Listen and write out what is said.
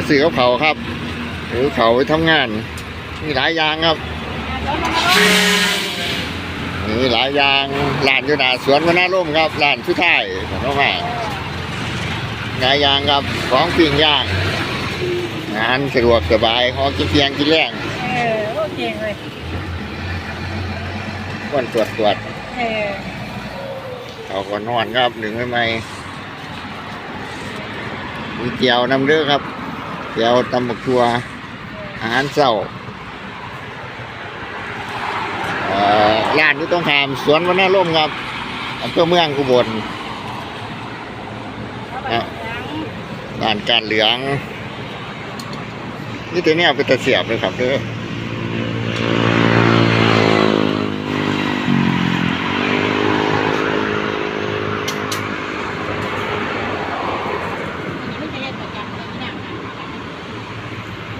มาซื้อกับเขาวครับหรือเขาวไปทำงาน มีหลายอย่างครับมีหลายอย่างร้านอยู่หน้าสวนวนาร่มครับร้านชุดไทายของน้องแม่หลายอย่างครับของปิ้งย่างงานสะดวกสบายหอกินเพียงกินแรงเออโอเคเลยวันตรวจตรวจเออเขาก็นอนครับหนึ่งไม่ไม่มีเจียวน้ำเลือครับ เจียวตำบักทัวอาหารเศร้าเอ่อร้านอยู่ตรงขามสวนวนาร่มครับอำเภอเมืองอุบลเอาไปล้างร้านการเหลืองนี่ตัวเนี้ยเป็นตะเสียบเลยครับเด้อ